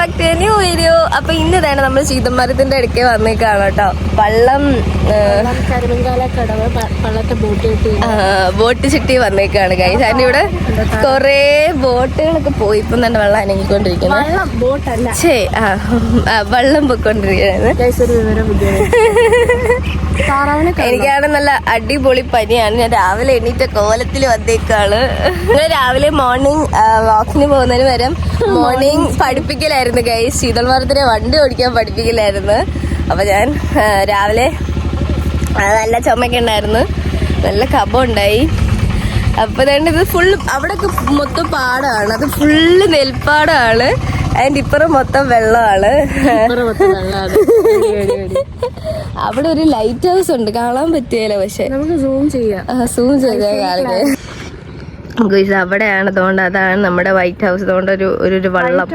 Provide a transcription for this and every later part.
Back to new video അപ്പൊ ഇന്ന് തന്നെ നമ്മൾ ശീതമരത്തിന്റെ ഇടയ്ക്ക് വന്നേക്കാണ് കേട്ടോ. വള്ളം ബോട്ട് ചുറ്റി വന്നേക്കാണ് ഗൈസ് അതിന്റെ ഇവിടെ കൊറേ ബോട്ടുകളൊക്കെ പോയി. ഇപ്പം തന്നെ വെള്ളം അനങ്ങിക്കൊണ്ടിരിക്കുന്നത് ഛേ ആ വെള്ളം താറാവിനെ എനിക്കാണ് നല്ല അടിപൊളി പനിയാണ്. ഞാൻ രാവിലെ എണീറ്റ കോലത്തിൽ വന്നേക്കാണ്. ഞാൻ രാവിലെ മോർണിംഗ് വാക്കിന് പോകുന്നതിന് വരെ മോർണിംഗ് പഠിപ്പിക്കലായിരുന്നു. കൈ ശീതൾമരത്തിനെ വണ്ടി ഓടിക്കാൻ പഠിപ്പിക്കില്ലായിരുന്നു. അപ്പൊ ഞാൻ രാവിലെ നല്ല ചുമയൊക്കെ ഉണ്ടായിരുന്നു. നല്ല കബം ഉണ്ടായി അപ്പൊ തന്നെ ഇത് ഫുള്ള് അവിടെ മൊത്തം പാടാണ്. അത് ഫുള്ള് നെൽപ്പാടമാണ് അതിന്റെ ഇപ്പുറം മൊത്തം വെള്ളമാണ്. അവിടെ ഒരു ലൈറ്റ് ഹൗസ് ഉണ്ട്. കാണാൻ പറ്റിയല്ലോ പക്ഷെ. നമുക്ക് സൂം ചെയ്യാം. സൂം ചെയ്താൽ കാണിക്കാം ഗുയ്സ് അവിടെയാണ് അതുകൊണ്ട് അതാണ് നമ്മുടെ വൈറ്റ് ഹൗസ് അതുകൊണ്ട് ഒരു ഒരു വള്ളം.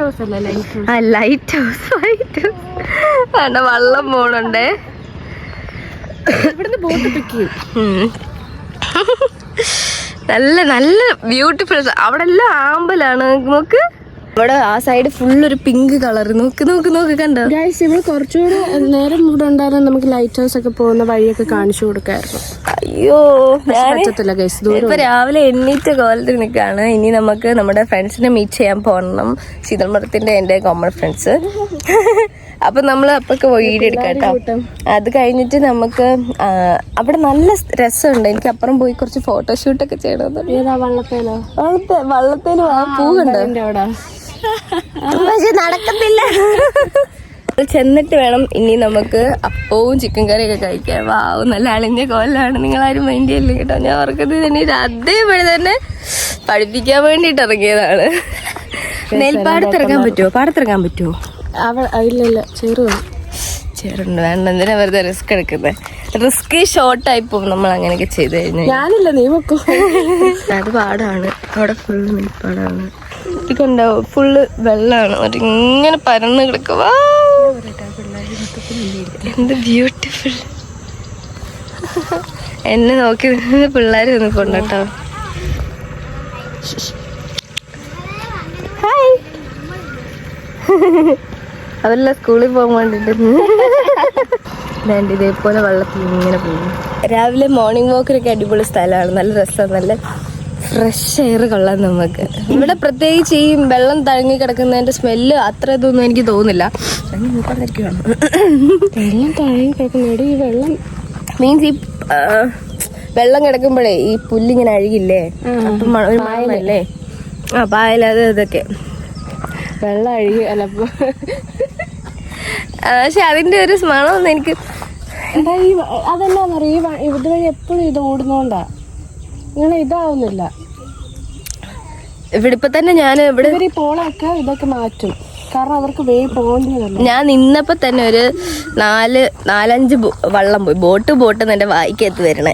ആ ലൈറ്റ് ഹൗസ് വൈറ്റ് ഹൗസ് വേണ്ട വള്ളം പോണുണ്ടേ. നല്ല നല്ല ബ്യൂട്ടിഫുൾ അവിടെ എല്ലാം ആമ്പലാണ്. നോക്ക്. ഇവിടെ ആ സൈഡ് ഫുൾ ഒരു പിങ്ക് കളർ നോക്ക് നോക്ക് നോക്ക് കണ്ടോ? ഗൈസ് ഇവിടെ കുറച്ചുകൂടെ നേരം ഇവിടെ ഉണ്ടായിരുന്ന നമുക്ക് ലൈറ്റ് ഹൗസ് ഒക്കെ പോകുന്ന വഴിയൊക്കെ കാണിച്ചു കൊടുക്കായിരുന്നു. അയ്യോ പറ്റത്തില്ല ഗൈസ് ഇപ്പൊ രാവിലെ എണ്ണീറ്റ് കോലത്തിൽ നിൽക്കാണ്. ഇനി നമുക്ക് നമ്മുടെ ഫ്രണ്ട്സിനെ മീറ്റ് ചെയ്യാൻ പോകണം. ശീതൾമരത്തിന്റെ എന്റെ കോമൺ ഫ്രണ്ട്സ് അപ്പൊ നമ്മൾ അപ്പൊക്കെ വീഡിയോ എടുക്കാം കേട്ടോ. അത് കഴിഞ്ഞിട്ട് നമുക്ക് അവിടെ നല്ല രസമുണ്ട്. എനിക്ക് അപ്പുറം പോയി കുറച്ച് ഫോട്ടോഷൂട്ടൊക്കെ ഒക്കെ ഏതാ വള്ളത്തേലോ? വള്ളത്തെ വള്ളത്തേന് ആ പൂവുണ്ട്. പക്ഷെ നടക്കത്തില്ല. ചെന്നിട്ട് വേണം ഇനി നമുക്ക് അപ്പവും ചിക്കൻ കറിയൊക്കെ കഴിക്കാൻ. വാവ് നല്ല അളിഞ്ഞ കോലാണ്. നിങ്ങൾ ആരും മൈൻഡ് ചെയ്യില്ല കേട്ടോ? ഞാൻ ഓർക്കുന്നത് തന്നെ അതേപോലെ തന്നെ പഠിപ്പിക്കാൻ വേണ്ടിട്ട് ഇറങ്ങിയതാണ്. നെൽപ്പാടത്തിറങ്ങാൻ പറ്റുമോ? പാടത്തിറങ്ങാൻ പറ്റുമോ? ഇല്ല ചെറു ചേരുണ്ട് വേണ്ട എന്തിനാ വെറുതെ റിസ്ക് എടുക്കുന്നത് റിസ്ക് ഷോർട്ട് ആയി പോകും നമ്മൾ അങ്ങനെയൊക്കെ ചെയ്ത് കഴിഞ്ഞാൽ. ഞാനില്ല നീ വെക്കോ അത് പാടാണ്. അവിടെ ഫുള്ള് നെൽപ്പാടാണ്. ഇതൊണ്ടോ? ഫുള്ള് വെള്ളമാണ് ഇങ്ങനെ പരന്ന് കിടക്കുക എന്ത് ബ്യൂട്ടിഫുൾ എന്നെ നോക്കി നിന്ന് പിള്ളേർ നിൽപ്പുണ്ട് കേട്ടോ ഹായ് അവരെല്ലാം സ്കൂളിൽ പോകാൻ ഇതേപോലെ വെള്ളത്തിൽ ഇങ്ങനെ പോകും രാവിലെ മോർണിംഗ് വാക്കിനൊക്കെ അടിപൊളി സ്ഥലമാണ്. നല്ല രസമാണ് നല്ല ഫ്രഷ് എയർ കൊള്ളാം നമുക്ക്. ഇവിടെ പ്രത്യേകിച്ച് ഈ വെള്ളം തഴങ്ങി കിടക്കുന്നതിന്റെ സ്മെല്ല് അത്ര ഇതൊന്നും എനിക്ക് തോന്നുന്നില്ല. വെള്ളം തഴങ്ങി കിടക്കുന്ന ഈ വെള്ളം മീൻസ് ഈ വെള്ളം കിടക്കുമ്പോഴേ ഈ പുല്ലിങ്ങനെ അഴുകില്ലേ? അപ്പം ഒരു ആ പായലത് ഇതൊക്കെ വെള്ളം അഴുകി അല്ല പക്ഷെ അതിന്റെ ഒരു മണമൊന്നും എനിക്ക് അതെന്നാന്നറിയോ? ഇതുവഴി എപ്പോഴും ഇത് ഓടുന്നോണ്ടാ. ഇങ്ങനെ ഇതാവുന്നില്ല. ഇവിടെ ഇപ്പൊ തന്നെ ഞാൻ ഇവിടെ ഇവർ ഈ പോളൊക്കെ ഇതൊക്കെ മാറ്റും. കാരണം അവർക്ക് വേഗം പോകേണ്ടതല്ല ഞാൻ നിന്നപ്പോ തന്നെ ഒരു നാല് നാലഞ്ച് വള്ളം പോയി. ബോട്ട് ബോട്ട് എന്റെ വായിക്കകത്ത് വരണേ.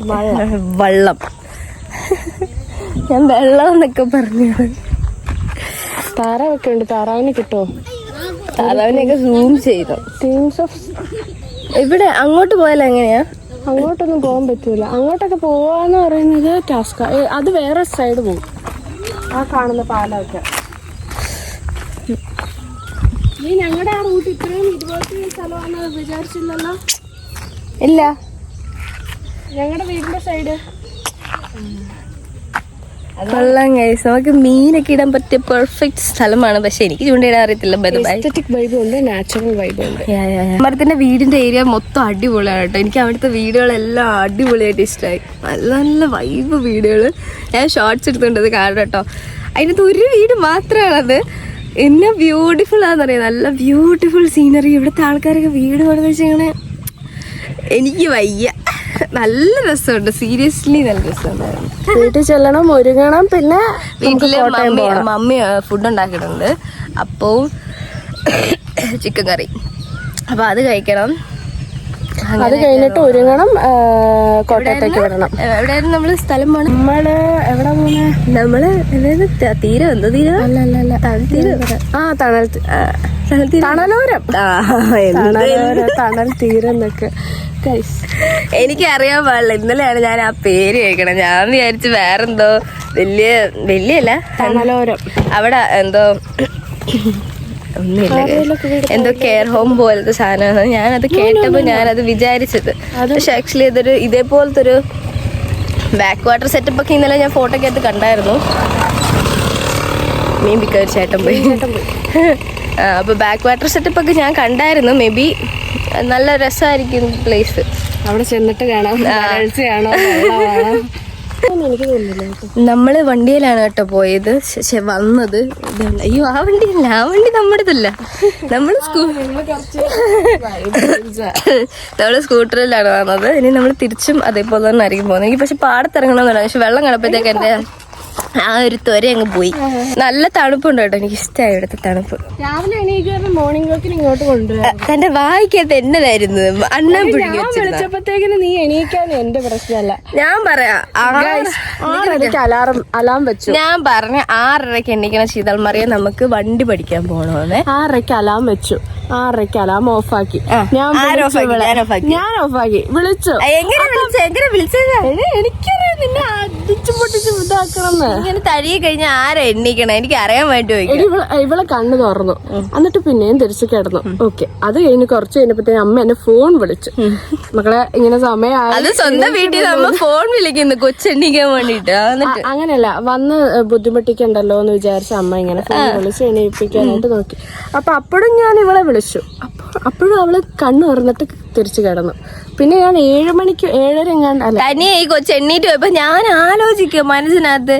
വള്ളം. ഞാൻ വെള്ളം എന്നൊക്കെ പറഞ്ഞു. താറാവൊക്കെ ഉണ്ട്. താറാവിന് കിട്ടോ? താറാവിനെയൊക്കെ സൂം ചെയ്തു. ടീംസ് ഓഫ് ഇവിടെ അങ്ങോട്ട് പോയാൽ എങ്ങനെയാ? അങ്ങോട്ടൊന്നും പോകാൻ പറ്റൂല. അങ്ങോട്ടൊക്കെ പോവാന്ന് പറയുന്നത് ടാസ്ക. അത് വേറെ സൈഡ് പോകും ആ കാണുന്ന പാലമൊക്കെ. നീ ഞങ്ങളുടെ ആ റൂട്ട് ഇത്രയും ഇതുപോലത്തെ സ്ഥലമാണെന്ന് വിചാരിച്ചില്ലല്ലോ? ഇല്ല. ഞങ്ങളുടെ വീടിന്റെ സൈഡ് കൊള്ളാം ഗൈസ് നമുക്ക് മീനൊക്കെ ഇടാൻ പറ്റിയ പെർഫെക്റ്റ് സ്ഥലമാണ്. പക്ഷെ എനിക്ക് ചൂണ്ടയിടാൻ അറിയത്തില്ല. ഉണ്ട് നാച്ചുറൽ വൈബ് ഉണ്ട്. മരത്തിന്റെ വീടിന്റെ ഏരിയ മൊത്തം അടിപൊളിയാണ് കേട്ടോ. എനിക്ക് അവിടുത്തെ വീടുകളെല്ലാം അടിപൊളിയായിട്ട് ഇഷ്ടമായി നല്ല നല്ല വൈബ് വീടുകൾ ഞാൻ ഷോർട്സ് എടുത്തുകൊണ്ടത് കാരണം കേട്ടോ. അതിനകത്ത് ഒരു വീട് മാത്രമാണ് അത് എന്നെ ബ്യൂട്ടിഫുൾ ആണെന്നറിയാം? നല്ല ബ്യൂട്ടിഫുൾ സീനറി ഇവിടുത്തെ ആൾക്കാരൊക്കെ വീട് പണിത് വെച്ചിങ്ങനെ എനിക്ക് വയ്യ. നല്ല രസമുണ്ട്. സീരിയസ്ലി നല്ല രസമുണ്ടായിരുന്നു വീട്ടിൽ ചെല്ലണം ഒരുങ്ങണം പിന്നെ വീട്ടിൽ മമ്മി മമ്മി ഫുഡ് ഉണ്ടാക്കിയിട്ടുണ്ട്. അപ്പവും ചിക്കൻ കറി അപ്പൊ അത് കഴിക്കണം. അത് കഴിഞ്ഞിട്ട് ഒരുങ്ങണം കോട്ടയത്തേക്ക് വരണം എവിടെയായിരുന്നു നമ്മൾ? സ്ഥലം പോണം? നമ്മൾ എവിടെ പോണേ? നമ്മൾ അതായത് തീരം? എന്തോ തീരം? അല്ല അല്ല ആ തണൽ തണലോരം. തണലോരം തണൽ തീരെന്നൊക്കെ എനിക്ക് അറിയാൻ പാടില്ല. ഇന്നലെയാണ് ഞാൻ ആ പേര് കേൾക്കണം ഞാൻ വിചാരിച്ചു വേറെന്തോ വലിയ വലിയല്ല. തണലോരം. അവിടെ എന്തോ ഒന്നുമില്ല. എന്തോ കെയർ ഹോം പോലത്തെ സാധനമാണ് ഞാനത് കേട്ടപ്പോൾ ഞാനത് വിചാരിച്ചത്. പക്ഷെ ആക്ച്വലി ഇതൊരു ഇതേപോലത്തെ ഒരു ബാക്ക് വാട്ടർ സെറ്റപ്പ് ഒക്കെ ഇന്നലെ ഞാൻ ഫോട്ടോ കേട്ട് കണ്ടായിരുന്നു. മീൻ പിക്കാൻ ഒരു ചേട്ടൻ പോയി. ആ, അപ്പൊ ബാക്ക് വാട്ടർ സെറ്റപ്പ് ഒക്കെ ഞാൻ കണ്ടായിരുന്നു. മേ ബി നല്ല രസമായിരിക്കും പ്ലേസ് അവിടെ ചെന്നിട്ട് കാണാം. വരൾച്ച നമ്മൾ വണ്ടിയിലാണ് കേട്ടോ പോയത്. വന്നത്. അയ്യോ ആ വണ്ടിയല്ല. ആ വണ്ടി നമ്മുടേതല്ല. നമ്മൾ നമ്മൾ സ്കൂട്ടറിലാണ് വന്നത്. ഇനി നമ്മൾ തിരിച്ചും അതേപോലെ തന്നെ ആയിരിക്കും പോകുന്നത്. എനിക്ക് പക്ഷെ പാടത്തിറങ്ങണമെന്നല്ല. പക്ഷെ വെള്ളം കണ്ടപ്പോഴത്തേക്ക് എന്റെ ആ ഒരു ത്വര അങ്ങ് പോയി. നല്ല തണുപ്പുണ്ട് കേട്ടോ. എനിക്ക് ഇഷ്ടമായി ഇവിടുത്തെ തണുപ്പ്. രാവിലെ എണീക്കുമ്പോൾ മോർണിംഗ് വാക്കിന് ഇങ്ങോട്ട് കൊണ്ടുവരാം. തന്റെ വായിക്കകത്ത് എന്നതായിരുന്നു? ഞാൻ വിളിച്ചപ്പോഴത്തേക്കിന് നീ എണീക്കാൻ എന്റെ പ്രശ്നമല്ല. ഞാൻ പറയാം ആറരയ്ക്ക് അലാറം അലാം വെച്ചു. ഞാൻ പറഞ്ഞ ആറരയ്ക്ക് എണ്ണിക്കണ ശീതൾ മറിയ നമുക്ക് വണ്ടി പഠിക്കാൻ പോകണമെന്നേ ആറരയ്ക്ക് അലാം വെച്ചു. ആറരയ്ക്ക് അലാം ഓഫാക്കി. ഞാൻ. ഞാൻ ഓഫാക്കി. വിളിച്ചു. എങ്ങനെ വിളിച്ച? എങ്ങനെ വിളിച്ചത് എടി, എനിക്കറിയാം നിന്നെ അടിച്ചു പൊട്ടിച്ച് ഇങ്ങനെ ആരാ എണ്ണിക്കണം? എനിക്ക് അറിയാൻ വേണ്ടി ഇവളെ കണ്ണു തുറന്നു. എന്നിട്ട് പിന്നെയും തിരിച്ചു കിടന്നു. ഓക്കെ. അത് കഴിഞ്ഞ് കുറച്ച് കഴിഞ്ഞപ്പോഴത്തേനും അമ്മ എന്നെ ഫോൺ വിളിച്ചു. മക്കളെ ഇങ്ങനെ സമയമായി അത് സ്വന്തം വീട്ടിൽ ഫോൺ വിളിക്കുന്നു കൊച്ചെണ്ണിക്കാൻ വേണ്ടിട്ട് അങ്ങനെയല്ല വന്ന് ബുദ്ധിമുട്ടിക്കണ്ടല്ലോ എന്ന് വിചാരിച്ച അമ്മ ഇങ്ങനെ ഫോൺ വിളിച്ച് എണീപ്പിക്കാനായിട്ട് നോക്കി. അപ്പൊ അപ്പോഴും ഞാൻ ഇവളെ വിളിച്ചു. അപ്പൊ അപ്പോഴും അവൾ കണ്ണു തുറന്നിട്ട് തിരിച്ചു കിടന്നു. പിന്നെ ഞാൻ ഏഴ് മണിക്ക് ഏഴര എങ്ങാണ്ട് അല്ല തനിയെ ഈ പോയപ്പോ ഞാൻ ആലോചിക്കുക മനസ്സിനകത്ത്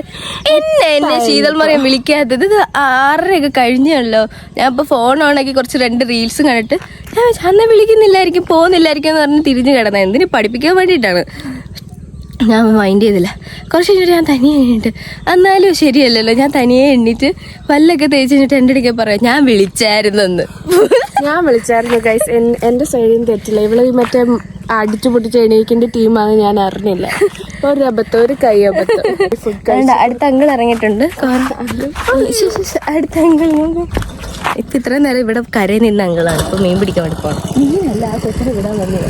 എന്നെ എന്നെ ശീതൽ മറിയ വിളിക്കാത്തത്. ഇത് ആറരയൊക്കെ കഴിഞ്ഞല്ലോ. ഞാൻ ഇപ്പൊ ഫോൺ ഓണാക്കി കുറച്ച് രണ്ട് റീൽസും കണ്ടിട്ട് ഞാൻ അന്ന് വിളിക്കുന്നില്ലായിരിക്കും പോകുന്നില്ലായിരിക്കും എന്ന് പറഞ്ഞ് തിരിഞ്ഞു കിടന്ന എന്തിനു പഠിപ്പിക്കാൻ വേണ്ടിയിട്ടാണ്. ഞാൻ മൈൻഡ് ചെയ്തില്ല. കുറച്ച് കഴിഞ്ഞിട്ട് ഞാൻ തനിയെ എണ്ണിട്ട് എന്നാലും ശരിയല്ലല്ലോ. ഞാൻ തനിയെ എണ്ണിട്ട് പല്ലൊക്കെ തേച്ചിട്ട് കഴിഞ്ഞിട്ട് എന്റെ അടുക്കെ പറയാം. ഞാൻ വിളിച്ചായിരുന്നെന്ന്. ഞാൻ വിളിച്ചായിരുന്നു ഗൈസ് എന്റെ സൈഡിൽ നിന്ന് തെറ്റില്ല. ഇവൾ ഈ മറ്റേ അടിച്ചു പൊട്ടിച്ച് എണീക്കിന്റെ ടീമാണ് ഞാൻ അറിഞ്ഞില്ല. ഒരു അബദ്ധം ഒരു കൈ അബദ്ധം. അടുത്ത അങ്കിൾ ഇറങ്ങിയിട്ടുണ്ട്. അടുത്ത അങ്കിൾ ഇപ്പൊ ഇത്രയും നേരം ഇവിടെ കരയിൽ നിന്ന അങ്കിളാണ്. ഇപ്പൊ മീൻ പിടിക്കാൻ വേണ്ടി വന്നത്.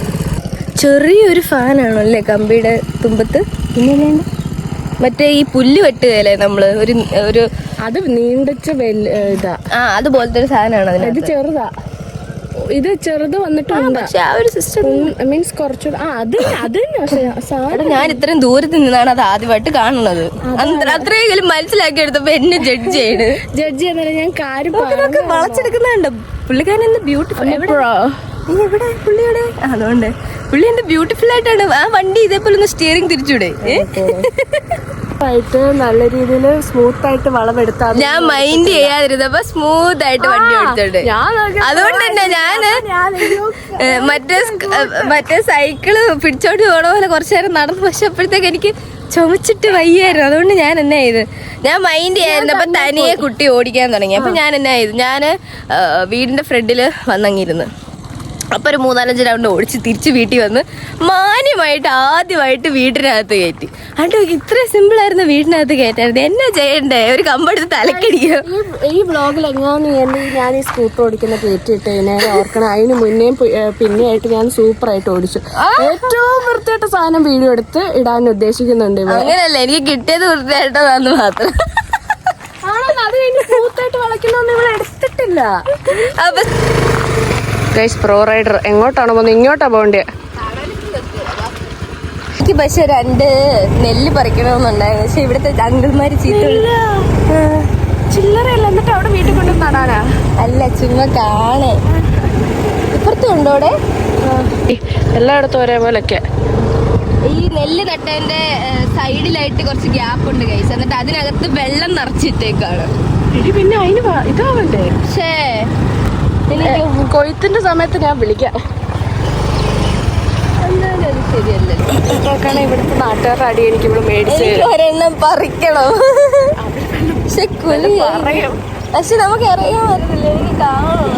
ചെറിയൊരു ഫാനാണോ അല്ലേ കമ്പിയുടെ തുമ്പത്ത്? പിന്നെ മറ്റേ ഈ പുല്ല് വെട്ടുകയല്ലേ നമ്മൾ? ഒരു ഒരു അത് നീണ്ടച്ച ഇതാ. ആ അതുപോലത്തെ ഒരു സാധനമാണ് ഇത് ചെറുതാ. ഇത് ചെറുത് വന്നിട്ടുണ്ട്. പക്ഷെ ആ ഒരു സിസ്റ്റം മീൻസ് കുറച്ചുകൂടെ ആ അത് അത് തന്നെ ഞാൻ ഇത്രയും ദൂരത്ത് നിന്നാണ് അത് ആദ്യമായിട്ട് കാണുന്നത്. അത്ര അത്രയെങ്കിലും മനസ്സിലാക്കി എടുത്തപ്പോ എന്നെ ജഡ്ജ് ചെയ്യണ്. ജഡ്ജ് എന്നല്ല ഞാൻ കാര്യം വളച്ചെടുക്കുന്നുണ്ട്. പുള്ളിക്കാരൻ എന്ത് ബ്യൂട്ടിഫുൾ എവിടെ? പുള്ളിയുടെ അതുകൊണ്ട്. പുള്ളി എന്ത് ബ്യൂട്ടിഫുൾ ആയിട്ടാണ് ആ വണ്ടി ഇതേപോലെ ഒന്ന് സ്റ്റിയറിംഗ് തിരിച്ചൂടെ? ആയിട്ട് നല്ല രീതിയിൽ സ്മൂത്ത് ആയിട്ട് വളമെടുത്താ ഞാൻ മൈൻഡ് ചെയ്യാതിരുന്നപ്പോ സ്മൂത്ത് ആയിട്ട് വണ്ടി എടുത്തോണ്ട് അതുകൊണ്ട് തന്നെ ഞാൻ മറ്റേ മറ്റേ സൈക്കിൾ പിടിച്ചോണ്ട് പോണ പോലെ കുറച്ചു നേരം നടന്നു പക്ഷെ അപ്പോഴത്തേക്ക് എനിക്ക് ചുമച്ചിട്ട് വയ്യായിരുന്നു. അതുകൊണ്ട് ഞാൻ എന്നാ ചെയ്ത്? ഞാൻ മൈൻഡ് ചെയ്യായിരുന്നു. അപ്പൊ തനിയെ കുട്ടി ഓടിക്കാൻ തുടങ്ങി. അപ്പൊ ഞാൻ എന്നാ ചെയ്തു? ഞാൻ വീടിന്റെ ഫ്രണ്ടിൽ വന്നങ്ങിരുന്നു. അപ്പൊ ഒരു മൂന്നാലഞ്ച് റൗണ്ട് ഓടിച്ച് തിരിച്ച് വീട്ടിൽ വന്ന് മാന്യമായിട്ട് ആദ്യമായിട്ട് വീട്ടിനകത്ത് കയറ്റി. അണ്ട് ഇത്ര സിമ്പിൾ ആയിരുന്നു വീടിനകത്ത് കയറ്റായിരുന്നു എന്നാ ചെയ്യണ്ടേ? ഒരു കമ്പെടുത്ത് തലക്കടിക്കുക ഈ ബ്ലോഗിൽ എന്നെ ഞാൻ ഈ സ്കൂട്ടർ ഓടിക്കുന്ന കയറ്റിയിട്ട് ഞാൻ ഓർക്കണം. അതിന് മുന്നേയും പിന്നെയായിട്ട് ഞാൻ സൂപ്പർ ആയിട്ട് ഓടിച്ചു ഏറ്റവും വൃത്തിയായിട്ട് സാധനം വീഡിയോ എടുത്ത് ഇടാൻ ഉദ്ദേശിക്കുന്നുണ്ട് അങ്ങനെയല്ല എനിക്ക് കിട്ടിയത് വൃത്തിയായിട്ടതാന്ന് മാത്രം. അത് കഴിഞ്ഞ് സ്മൂത്ത് ആയിട്ട് വളയ്ക്കുന്നൊന്നും ഇവിടെ എടുത്തിട്ടില്ല. അപ്പൊ ഗൈസ് പ്രോ റൈഡർ എങ്ങോട്ടാണ് പോകുന്നത്? ഇങ്ങോട്ടാ പോകണ്ടേ? എനിക്ക് പക്ഷെ രണ്ട് നെല്ല് പറിക്കണമെന്നുണ്ടായിരുന്നു. പക്ഷെ ഇവിടുത്തെ അങ്കിൾമാര് ചീത്ത ചില്ലറയല്ല. എന്നിട്ട് അവിടെ വീട്ടിൽ കൊണ്ട് നടാനാ? അല്ല ചുമ്മാ കാണേ. ഇപ്പുറത്തും ഉണ്ടോടെ എല്ലായിടത്തും ഒരേപോലൊക്കെ ഈ നെല്ല് നട്ടതിന്റെ സൈഡിലായിട്ട് കുറച്ച് ഗ്യാപ്പ് ഉണ്ട് കൈസ് എന്നിട്ട് അതിനകത്ത് വെള്ളം നിറച്ചിട്ടേക്കാണ്. പിന്നെ അതിന് ഇതാവണ്ടേ പക്ഷേ കൊയ്ത്തിന്റെ സമയത്ത് ഞാൻ വിളിക്കാം. ഇവിടുത്തെ നാട്ടുകാരുടെ അടി എനിക്ക് ഇവിടെ മേടിച്ചു പറിക്കണോ. പക്ഷെ കുലി പക്ഷെ നമുക്ക് ഇറങ്ങാൻ പറ്റില്ല എനിക്ക് കാണണം.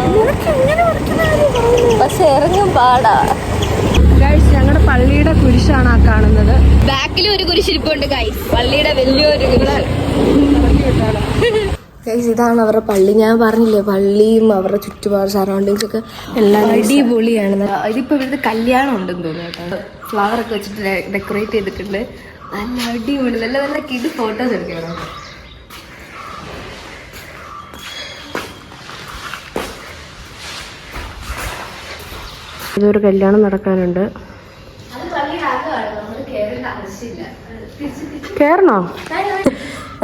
പക്ഷെ ഇറങ്ങാൻ പാടാ. ഗൈസ് ഞങ്ങളുടെ പള്ളിയുടെ കുരിശാണ് ആ കാണുന്നത്. ബാക്കിലും ഒരു കുരിശിരിപ്പുണ്ട് ഗൈസ് പള്ളിയുടെ വലിയൊരു കുരിശ്. ഗൈസ് ഇതാണ് അവരുടെ പള്ളി. ഞാൻ പറഞ്ഞില്ലേ പള്ളിയും അവരുടെ ചുറ്റുപാട് സറൗണ്ടിങ്സ് ഒക്കെ എല്ലാം അടിപൊളിയാണ്. ഇതിപ്പോ ഇവിടുത്തെ കല്യാണം ഉണ്ടെന്ന് തോന്നുന്നു ഫ്ലവർ ഒക്കെ വെച്ചിട്ട് ഡെക്കറേറ്റ് ചെയ്തിട്ടുണ്ട്. നല്ല അടിപൊളി നല്ല നല്ല കിട് ഫോട്ടോസ് എടുക്കണം ഇതൊരു കല്യാണം നടക്കാനുണ്ട്. കേറണോ?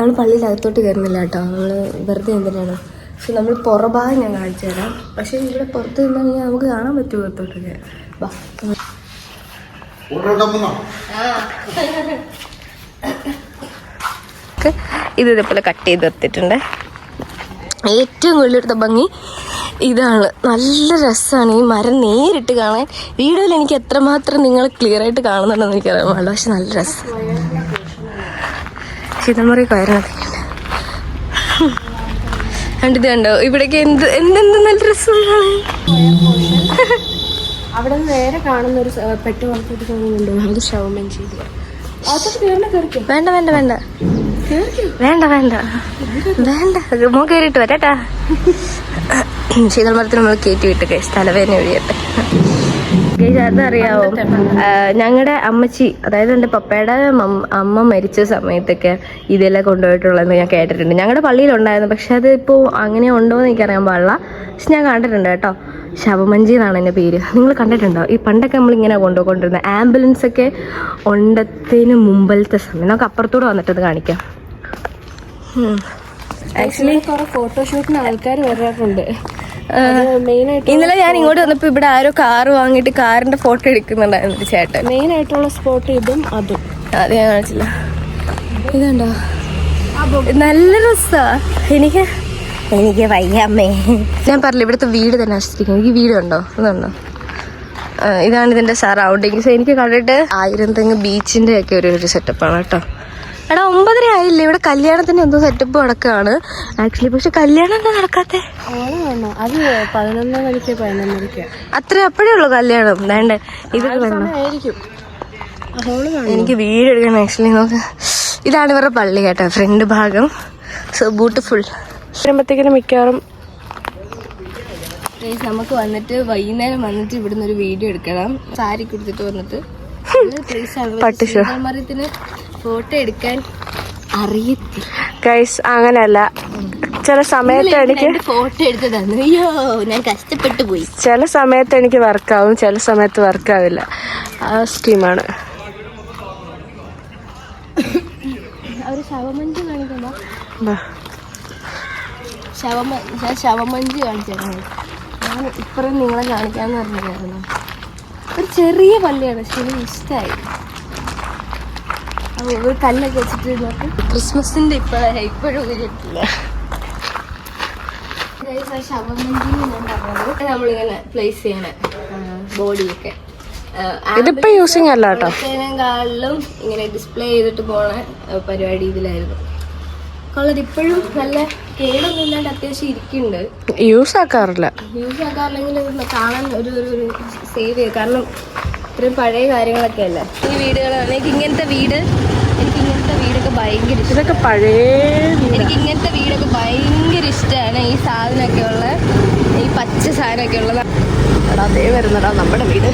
നമ്മൾ പള്ളിയിൽ അകത്തോട്ട് കയറുന്നില്ല കേട്ടോ. നമ്മൾ വെറുതെ എന്തിനാണ്? പക്ഷെ നമ്മൾ പുറഭാഗം ഞാൻ കാണിച്ചു തരാം. പക്ഷെ ഇവിടെ പുറത്ത് നിന്നാണെങ്കിൽ നമുക്ക് കാണാൻ പറ്റുമോ അകത്തോട്ടൊക്കെ വാ. ഇത് ഇതേപോലെ കട്ട് ചെയ്ത് നിർത്തിട്ടുണ്ട് ഏറ്റവും കൂടുതലെടുത്ത ഭംഗി ഇതാണ്. നല്ല രസമാണ് ഈ മരം നേരിട്ട് കാണാൻ. വീഡിയോയിൽ എനിക്ക് എത്രമാത്രം നിങ്ങൾ ക്ലിയർ ആയിട്ട് കാണുന്നുണ്ടെന്ന് എനിക്കറിയാൻ പാടില്ല. പക്ഷെ നല്ല രസം. ശീതമറി കയറാൻ കണ്ടിത് കണ്ടോ? ഇവിടേക്ക് എന്ത് എന്തെന്ത് നല്ല രസമാണ് അവിടെ നിന്ന് നേരെ കാണുന്ന ഒരു പെട്ട് വളർത്തിട്ട് കാണുന്നുണ്ടോ അത് കയറണ കയറിക്കോ വേണ്ട വേണ്ട വേണ്ട. വേണ്ട വേണ്ട. വേണ്ട. മോ കയറിയിട്ട് വരാട്ടാ. ശീതളമരത്തിന് നമ്മൾ കയറ്റി വിട്ട് തലവേദന ഒഴിയട്ടെ. ഗൈസ് അതറിയാവോ ഞങ്ങളുടെ അമ്മച്ചി അതായത് എന്റെ പപ്പയുടെ അമ്മ മരിച്ച സമയത്തൊക്കെ ഇതെല്ലാം കൊണ്ടുപോയിട്ടുള്ളതെന്ന് ഞാൻ കേട്ടിട്ടുണ്ട്. ഞങ്ങളുടെ പള്ളിയിലുണ്ടായിരുന്നു പക്ഷെ അത് ഇപ്പോൾ അങ്ങനെ ഉണ്ടോ എന്ന് എനിക്കറിയാൻ പാടില്ല. പക്ഷെ ഞാൻ കണ്ടിട്ടുണ്ട് കേട്ടോ. ശവമഞ്ചി എന്നാണ് എന്റെ പേര്. നിങ്ങൾ കണ്ടിട്ടുണ്ടോ? ഈ പണ്ടൊക്കെ നമ്മൾ ഇങ്ങനെ കൊണ്ടുപോയിക്കൊണ്ടിരുന്നത് ആംബുലൻസ് ഒക്കെ ഉണ്ടത്തിന് മുമ്പിലത്തെ സമയം. നമുക്ക് അപ്പുറത്തൂടെ വന്നിട്ടത് കാണിക്കാം. ആക്ച്വലി കുറെ ഫോട്ടോഷൂട്ടിന് ആൾക്കാർ വരാറുണ്ട്. ഇന്നലെ ഞാൻ ഇങ്ങോട്ട് വന്നപ്പോൾ ഇവിടെ ആരോ കാറ് വാങ്ങിട്ട് കാറിന്റെ ഫോട്ടോ എടുക്കുന്നുണ്ടായിരുന്നു ചേട്ടൻ. മെയിൻ ആയിട്ടുള്ള സ്പോട്ട് ഇതും അതും. അത് ഞാൻ കാണിച്ചില്ല. ഇതുണ്ടോ? നല്ല രസാ. എനിക്ക് എനിക്ക് വയ്യാമ്മേ ഞാൻ പറഞ്ഞില്ല ഇവിടുത്തെ വീട് തന്നെ ആശ്രയിക്കും എനിക്ക് വീട് ഉണ്ടോ ഇതുണ്ടോ ഇതാണ് ഇതിന്റെ സറൗണ്ടിങ്സ് എനിക്ക് കണ്ടിട്ട് ആയിരം തെങ്ങ് ബീച്ചിന്റെ ഒക്കെ ഒരു ഒരു സെറ്റപ്പാണ് കേട്ടോ. എടാ ഒമ്പതര ആയില്ലേ? ഇവിടെ കല്യാണത്തിന് എന്തോ സെറ്റപ്പ് നടക്കുകയാണ് ആക്ച്വലി പക്ഷെ കല്യാണം എന്താ നടക്കാത്തെ? അത് പതിനൊന്നാം മണിക്ക് അത്ര അപ്പോഴേ ഉള്ളൂ കല്യാണം. വേണ്ട ഇത് എനിക്ക് വീട് എടുക്കണം ആക്ച്വലി നോക്ക്. ഇതാണ് ഇവരുടെ പള്ളി കേട്ടോ ഫ്രണ്ട് ഭാഗം. സോ ബ്യൂട്ടിഫുൾ വരുമ്പോഴത്തേക്കിനും മിക്കവാറും നമുക്ക് വന്നിട്ട് വൈകുന്നേരം വന്നിട്ട് ഇവിടുന്ന് ഒരു വീഡിയോ എടുക്കണം. സാരി കൊടുത്തിട്ട് വന്നിട്ട്. പട്ടുഷോ. ഫോട്ടോ എടുക്കാൻ അറിയത്തില്ല. ഗൈസ് അങ്ങനല്ല. ചില സമയത്ത് എനിക്ക് ഫോട്ടോ എടുത്ത് തന്നു അയ്യോ ഞാൻ കഷ്ടപ്പെട്ടു പോയി. ചില സമയത്ത് എനിക്ക് വർക്കാവും ചില സമയത്ത് വർക്കാവില്ല. ആ സ്കീമാണ് ശവമഞ്ച് കാണിക്കുമ്പോ ശവമ ഞാൻ ശവമഞ്ച് കാണിച്ചേക്കണം ഞാൻ ഇപ്പഴും നിങ്ങളെ കാണിക്കാന്ന് പറഞ്ഞായിരുന്നു ഒരു ചെറിയ പള്ളിയാണ് എനിക്ക് ഇഷ്ടമായി ഒരു കല്ലൊക്കെ വെച്ചിട്ട് ഇരുന്നിട്ട് ക്രിസ്മസിന്റെ ഇപ്പോഴാണ് ഇപ്പോഴും ഊരിട്ടില്ല ശവമഞ്ചി ഞാൻ പറഞ്ഞത്. നമ്മളിങ്ങനെ പ്ലേസ് ചെയ്യണ ബോഡിയൊക്കെ ഇതിപ്പോ യൂസിങ് അല്ല കേട്ടോ. ിലും ഇങ്ങനെ ഡിസ്പ്ലേ ചെയ്തിട്ട് പോണ പരിപാടി ഇതിലായിരുന്നു. കളർ ഇപ്പോഴും നല്ല കേടൊന്നും ഇല്ലാണ്ട് അത്യാവശ്യം ഇരിക്കുന്നുണ്ട്. യൂസ് ആക്കാറില്ല. യൂസ് ആക്കാറില്ലെങ്കിൽ കാണാൻ ഒരു ഒരു സേവ് ചെയ്യും. കാരണം ഇത്രയും പഴയ കാര്യങ്ങളൊക്കെ അല്ലേ? ഈ വീടുകളാണ്. എനിക്ക് ഇങ്ങനത്തെ വീട് എനിക്ക് ഇങ്ങനത്തെ വീടൊക്കെ ഭയങ്കര ഇഷ്ടം. ഇതൊക്കെ പഴയ എനിക്ക് ഇങ്ങനത്തെ വീടൊക്കെ ഭയങ്കര ഇഷ്ടമാണ്. ഈ സാധനമൊക്കെ ഉള്ള ഈ പച്ച സാധനമൊക്കെ ഉള്ളത് എടാ അതേ വരുന്നടാ നമ്മുടെ വീട്.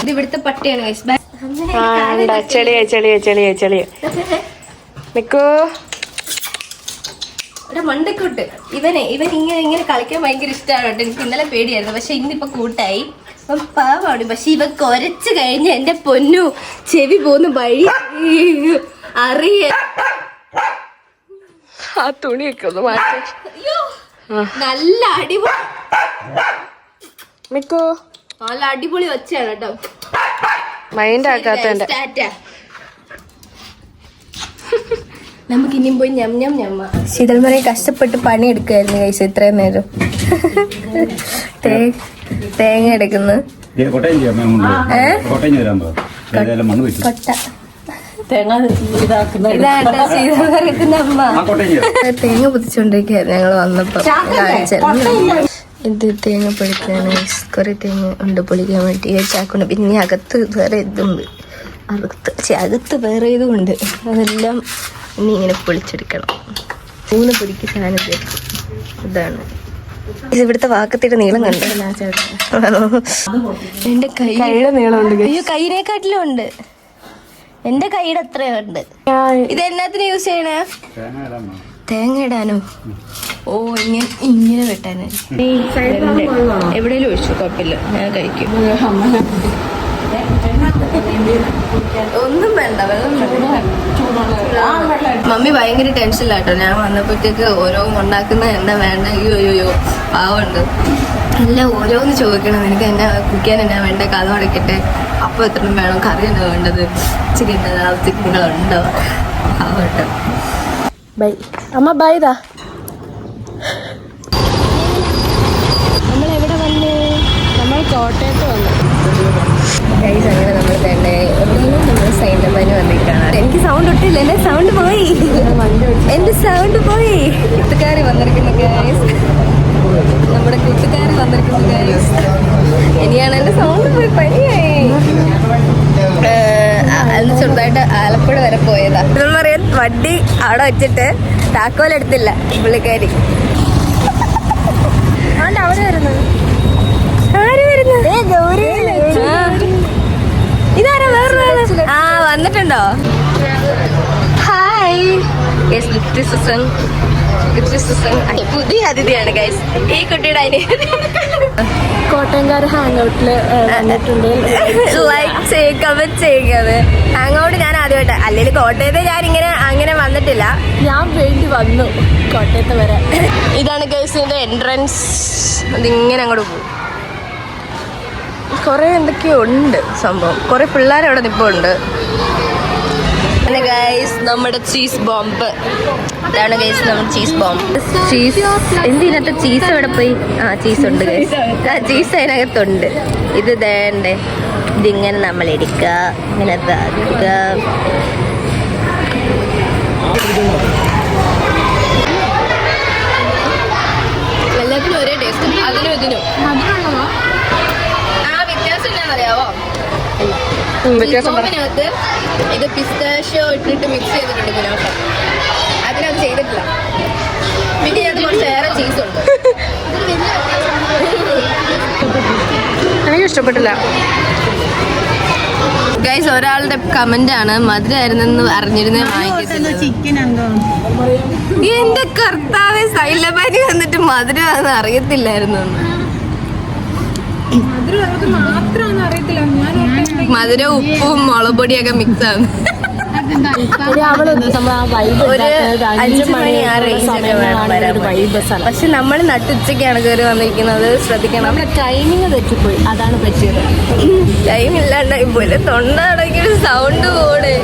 ഇത് ഇവിടുത്തെ പട്ടിയാണ് ചെളിയ ചെളിയ ചെളിയ ചെളിയ. നിക്കോ. ഒരു മണ്ടക്കൂട്ട്. ഇവനെ ഇവൻ ഇങ്ങനെ ഇങ്ങനെ കളിക്കാൻ ഭയങ്കര ഇഷ്ടമാണ് കേട്ടോ. എനിക്ക് ഇന്നലെ പേടിയായിരുന്നു. പക്ഷെ ഇന്നിപ്പോ കൂട്ടായി. അപ്പം പാവാണ് പക്ഷെ ഇവ കൊരച്ച് കഴിഞ്ഞ എന്റെ പൊന്നു ചെവി പോന്നു വഴി അറിയ ആ തുണിയൊക്കെ ഒന്ന് മാറ്റി. നല്ല അടിപൊളി നിക്കോ. നല്ല അടിപൊളി വച്ചാണ് കേട്ടോ. മൈൻഡ് ആക്കാത്ത. നമുക്ക് ഇനിയും പോയി ഞം ഞം ഞമ്മ ശീതൾമറെ കഷ്ടപ്പെട്ട് പണി എടുക്കായിരുന്നു കൈസ ഇത്രയും നേരം. തേങ്ങ എടുക്കുന്നു. തേങ്ങ പൊതിച്ചോണ്ടിരിക്കുകയായിരുന്നു ഞങ്ങൾ വന്നപ്പോ. ഇത് തേങ്ങ പൊളിക്കാണ് കുറെ തേങ്ങ ഉണ്ട് പൊളിക്കാൻ വേണ്ടി. ചാക്കുണ്ട് പിന്നെ അകത്ത് വേറെ ഇതുണ്ട്. അകത്ത് ഛെ, അകത്ത് വേറെ ഇതുമുണ്ട് അതെല്ലാം ഇനി ഇങ്ങനെ പൊളിച്ചെടുക്കണം. മൂന്ന് പൊടിക്ക് സാധനം ചേർക്കും. ഇതാണ്. ഇത് ഇവിടുത്തെ വാക്കത്തിന്റെ നീളം കണ്ടു? എന്റെ കൈ കൈയുടെ നീളമുണ്ട് അയ്യോ കൈനേക്കാട്ടിലും ഉണ്ട്. എന്റെ കൈയുടെ അത്രയുണ്ട് ഇത് എന്നാത്തിന് യൂസ് ചെയ്യണേ? തേങ്ങ ഇടാനോ? ഓ ഇങ്ങനെ ഇങ്ങനെ വെട്ടാന് എവിടെയും ഒഴിച്ചു കുഴപ്പമില്ല. ഞാൻ കഴിക്കും. ഒന്നും വേണ്ട വെള്ളം മമ്മി ഭയങ്കര ടെൻഷനിലാട്ടോ. ഞാൻ വന്നപ്പോഴത്തേക്ക് ഓരോ ഉണ്ടാക്കുന്ന എന്താ വേണ്ട? അയ്യോ അയ്യോ പാവുണ്ട് എല്ലാം ഓരോന്ന് ചോദിക്കണം. എനിക്ക് എന്നാ കുടിക്കാൻ എന്നാ വേണ്ട? കഥ അടയ്ക്കട്ടെ അപ്പം എത്ര വേണം? കറി എന്നാ വേണ്ടത്? ചിക്കൻ ചിക്കനുണ്ടോ പാവട്ടോ ബൈ. അമ്മ ബൈ ദാ നമ്മൾ എവിടെ വന്നു? നമ്മൾ കോട്ടയത്ത് വന്നു. ഗൈസ് അങ്ങനെ നമ്മൾ തന്നെ എവിടെയെങ്കിലും നമ്മൾ സൈന്യമാന് വന്നിട്ടാണ് എനിക്ക് സൗണ്ട് ഒട്ടില്ല എന്റെ സൗണ്ട് പോയി. എന്റെ സൗണ്ട് പോയി. കൂട്ടുകാരി വന്നിരിക്കുന്നു ഗൈസ് നമ്മുടെ കൂട്ടുകാരി വന്നിരിക്കുന്നു ഗൈസ് ഇനിയാണ് എന്റെ സൗണ്ട് പോയി പനിയായി. ചെറുതായിട്ട് ആലപ്പുഴ വരെ പോയതാ. ഇതെന്ന് പറയാൻ വണ്ടി അവിടെ വെച്ചിട്ട് താക്കോലെടുത്തില്ല പുള്ളിക്കാരി. അവിടെ വരുന്നത്. ഇതാരാ? വേറെ ആ. വന്നിട്ടുണ്ടോ? ഹായ് യെസ് ലിപ്റ്റി സിസൺ ലിപ്റ്റി സിസൺ പുതിയ അതിഥിയാണ് ഗൈസ് ഈ കുട്ടിയുടെ അനിയൻ കോട്ടയംകാർ ഹാങ് ഔട്ടിൽ വന്നിട്ടുണ്ട്. ലൈക്ക് ചെയ്യുക കമന്റ് ചെയ്യുക ഹാങ് ഔട്ട് ഞാൻ ആദ്യമായിട്ട്. അല്ലെങ്കിൽ കോട്ടയത്തെ ഞാൻ ഇങ്ങനെ അങ്ങനെ വന്നിട്ടില്ല. ഞാൻ വേണ്ടി വന്നു കോട്ടയത്ത് വരാൻ. ഇതാണ് ഗൈസിന്റെ എൻട്രൻസ് അതിങ്ങനെ അങ്ങോട്ട് പോകും. കുറെ എന്തൊക്കെയോ ഉണ്ട് സംഭവം. കുറെ പിള്ളേർ അവിടെ നിപ്പുണ്ട്. പിന്നെ ഗൈസ് നമ്മുടെ ചീസ് ബോംബ് ഇതാണ് ഗൈസ് നമ്മുടെ ചീസ് ബോംബ് ചീസ് എന്തിനകത്ത് ചീസ് എവിടെ പോയി? ആ ചീസ് ഉണ്ട് ഗൈസ് ആ ചീസ് അതിനകത്തുണ്ട്. ഇത് ദേണ്ടേ ഇതിങ്ങനെ നമ്മൾ എടുക്കുക ഇങ്ങനെ ഇതാക്കുക എല്ലാത്തിനും ഒരേ ടേസ്റ്റ് അതിനും ഇതിനും. എന്താണെന്നറിയാവോ ഗുലാബിനകത്ത് ഇത് പിസ്താഷ്യോ ഇട്ടിട്ട് മിക്സ് ചെയ്തിട്ടുണ്ട് ഗുലാബ് അതിനത് ചെയ്തിട്ടില്ല. പിന്നെ ഇതിനകത്ത് കുറച്ച് ഏറെ ചീസ് ഉണ്ട്. എനിക്ക് ഇഷ്ടപ്പെട്ടില്ല. ഗൈസ് ഒരാളുടെ കമന്റ് ആണ് മധുരായിരുന്നെന്ന് അറിഞ്ഞിരുന്നേ വാങ്ങിക്കുന്നത് എന്റെ കർത്താവ് സൈലബാരി വന്നിട്ട് മധുര അറിയത്തില്ലായിരുന്നു മധുര ഉപ്പും മുളക് പൊടിയൊക്കെ മിക്സ് ആണ്. പക്ഷെ നമ്മൾ നട്ടുച്ചക്കാണ് കയറി വന്നിരിക്കുന്നത്. ശ്രദ്ധിക്കണം. നമ്മുടെ ടൈമിങ് തെറ്റിപ്പോയി. അതാണ് പറ്റിയത്. ടൈം ഇല്ലാണ്ടായി. പോലെ തൊണ്ട അടങ്ങിയ സൗണ്ട് പോടെ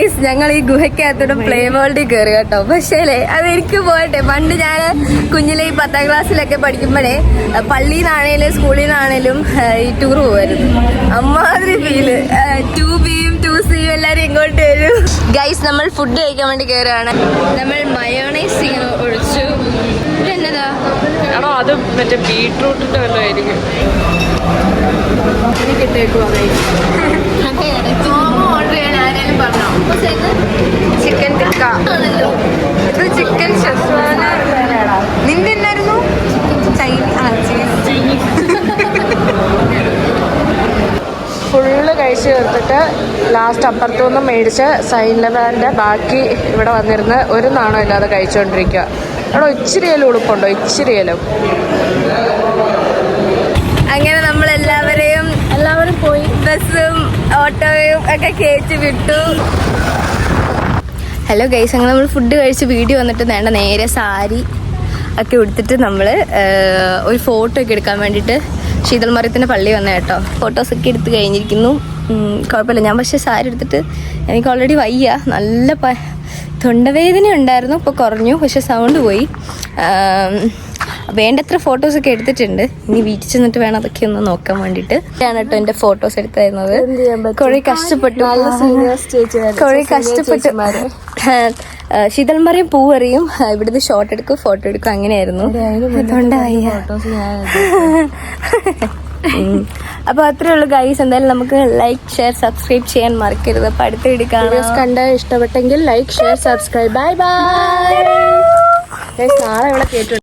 ഗൈസ് ഞങ്ങൾ ഈ ഗുഹയ്ക്കകത്തോട് പ്ലേ വേൾഡിൽ കയറി കേട്ടോ. പക്ഷേ അത് എനിക്ക് പോകട്ടെ. പണ്ട് ഞാൻ കുഞ്ഞിലെ ഈ പത്താം ക്ലാസ്സിലൊക്കെ പഠിക്കുമ്പോഴേ പള്ളിയിൽ നിന്നാണേലും സ്കൂളിൽ നിന്നാണേലും ഈ ടൂർ പോകുമായിരുന്നു. അമ്മാതിരി ഫീൽ ടു ബിയും ടു സിയും എല്ലാവരും ഇങ്ങോട്ട് വരും. ഗൈസ് നമ്മൾ ഫുഡ് കഴിക്കാൻ വേണ്ടി കയറുകയാണ് നമ്മൾ മയോണൈസ് ഇങ്ങനെ ഒഴിച്ചു. ആണോ അത് മറ്റേ ബീട്രൂട്ടിന്റെ വല്ലതും ആയിരിക്കും. ചിക്കൻ ടിക്ക. ആണല്ലോ. ഇത് ചിക്കൻ ഷെസ്വാന. നിന്റെ എന്നായിരുന്നു ഫുള്ള് കഴിച്ച് തീർത്തിട്ട് ലാസ്റ്റ് അപ്പുറത്തു നിന്ന് മേടിച്ച് സൈലവാന്റെ ബാക്കി ഇവിടെ വന്നിരുന്ന് ഒരു നാണോ ഇല്ലാതെ കഴിച്ചുകൊണ്ടിരിക്കുക അവിടെ ഇച്ചിരിയേലും ഉടുപ്പുണ്ടോ ഇച്ചിരിയേലും അങ്ങനെ നമ്മൾ എല്ലാവരെയും എല്ലാവരും പോയി. ബസ്സും ഓട്ടോയും ഒക്കെ കയറ്റി വിട്ടു. ഹലോ ഗൈസ് അങ്ങനെ നമ്മൾ ഫുഡ് കഴിച്ച് വീഡിയോ വന്നിട്ട് വേണ്ട നേരെ സാരി ഒക്കെ ഉടുത്തിട്ട് നമ്മൾ ഒരു ഫോട്ടോ ഒക്കെ എടുക്കാൻ വേണ്ടിയിട്ട് ശീതൾമറിയത്തിന്റെ പള്ളി വന്ന കേട്ടോ. ഫോട്ടോസൊക്കെ എടുത്ത് കഴിഞ്ഞിരിക്കുന്നു. കുഴപ്പമില്ല. ഞാൻ പക്ഷേ സാരി എടുത്തിട്ട് എനിക്ക് ഓൾറെഡി വയ്യ. നല്ല തൊണ്ടവേദന ഉണ്ടായിരുന്നു. ഇപ്പോൾ കുറഞ്ഞു. പക്ഷെ സൗണ്ട് പോയി. വേണ്ടത്ര ഫോട്ടോസ് ഒക്കെ എടുത്തിട്ടുണ്ട്. ഇനി വീട്ടിൽ ചെന്നിട്ട് വേണം അതൊക്കെ ഒന്ന് നോക്കാൻ വേണ്ടിയിട്ട്. ഞാൻ കേട്ടോ എന്റെ ഫോട്ടോസ് എടുത്തായിരുന്നത് കുറെ കഷ്ടപ്പെട്ടു. കുറെ കഷ്ടപ്പെട്ടു. ശീതൾമറിയും പൂവറിയും ഇവിടുന്ന് ഷോട്ട് എടുക്കും ഫോട്ടോ എടുക്കും അങ്ങനെയായിരുന്നു. അപ്പൊ അത്രേ ഉള്ളൂ ഗൈസ് എന്തായാലും നമുക്ക് ലൈക്ക് ഷെയർ സബ്സ്ക്രൈബ് ചെയ്യാൻ മറക്കരുത്. അപ്പൊ അടുത്ത വീഡിയോ കാണാം. കണ്ട് ഇഷ്ടപ്പെട്ടെങ്കിൽ like share subscribe bye bye നാളെ ഇവിടെ കേട്ടു